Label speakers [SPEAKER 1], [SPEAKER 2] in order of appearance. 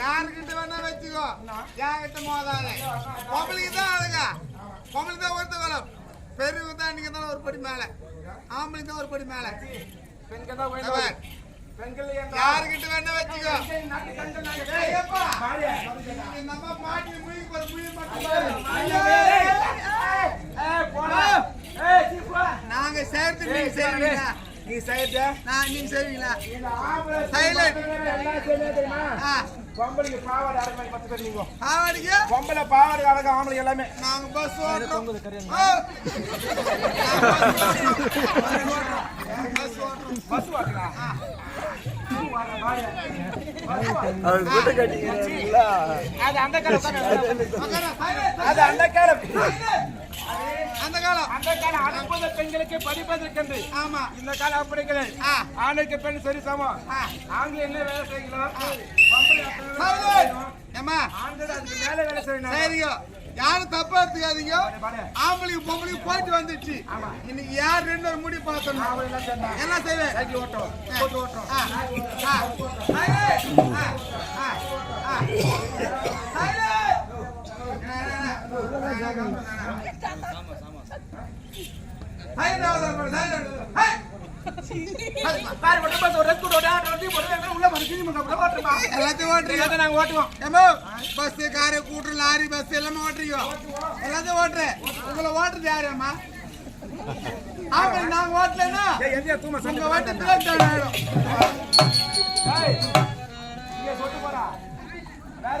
[SPEAKER 1] யாருக்கிட்ட வேணா வச்சுக்கோ. யார்கிட்ட மோதாத? பொம்பளைக்கு தான் அழகா பொம்பளைக்கு தான் ஒருத்த வரும் பெரியவங்க தான் நீங்க தான் ஒரு படி மேல. ஆம்பளைக்கு தான் ஒரு படி மேல. யாருக்கிட்ட வேணா வச்சுக்கோ. அம்மா பாட்டி முயி ஒரு முயி மட்டும். நாங்க சேர்த்து நீங்க செய்வீங்களா
[SPEAKER 2] நீ செய்யறத?
[SPEAKER 1] நான் நீங்க செய்வீங்களா
[SPEAKER 2] இந்த ஆம்பளை
[SPEAKER 1] Silent.
[SPEAKER 2] பொம்பளை எல்லாம் செய்யணும் தெரியுமா?
[SPEAKER 1] ஆ
[SPEAKER 2] பொம்பளைக்கு பாவாடை அடக்க மாதிரி பத்து பேர் நீங்க.
[SPEAKER 1] ஆவடிக்கு
[SPEAKER 2] பொம்பளை பாவாடை அடக்க ஆம்பளை எல்லாமே
[SPEAKER 1] நாங்க பஸ் ஓட்டுறோம்
[SPEAKER 2] தொங்குது கரையான்.
[SPEAKER 1] ஓ. பஸ் ஓட்டுறோம்
[SPEAKER 2] பஸ் ஓட்டுறா? அது அந்த காலம். அது அந்த காலம்
[SPEAKER 1] அந்த காலம்
[SPEAKER 2] அந்த காலம் அனுப்புத பெண்களுக்கு படிப்பதற்கென்று
[SPEAKER 1] ஆமா
[SPEAKER 2] இந்த காலம் அப்படி கிடையாது. ஆணுக்கு பெண் சரி சமம். ஆண்கள் என்ன வேலை. செய்யணும்.
[SPEAKER 1] ஏம்மா
[SPEAKER 2] ஆண்கள் அதுக்கு மேல வேலை செய்யணும்
[SPEAKER 1] யாரும் தப்பா எடுத்துக்காதீங்க. ஆம்பளைக்கு பொம்பளைக்கு போயிட்டு வந்துச்சு
[SPEAKER 2] ஆமா.
[SPEAKER 1] இன்னைக்கு யார் ரெண்டு ஒரு முடி பார்த்தோம்.
[SPEAKER 2] எல்லாம்
[SPEAKER 1] செய்வேன்
[SPEAKER 2] ஓட்டும் ஓட்டும் ஓட்டுமா?
[SPEAKER 1] எல்லாத்தையும்
[SPEAKER 2] ஓட்டுவோம்
[SPEAKER 1] ஏம்மா, பஸ் காரு கூட்டு லாரி பஸ் எல்லாமே ஓட்டுறீங்க எல்லாத்தையும் ஓட்டுறேன் உங்களை ஓட்டுறது யாரு அம்மா ஆமா நாங்க ஓட்டலன்னா உங்க
[SPEAKER 2] சண்டை
[SPEAKER 1] வண்டி டவுன் ஆயிடும்
[SPEAKER 2] வேற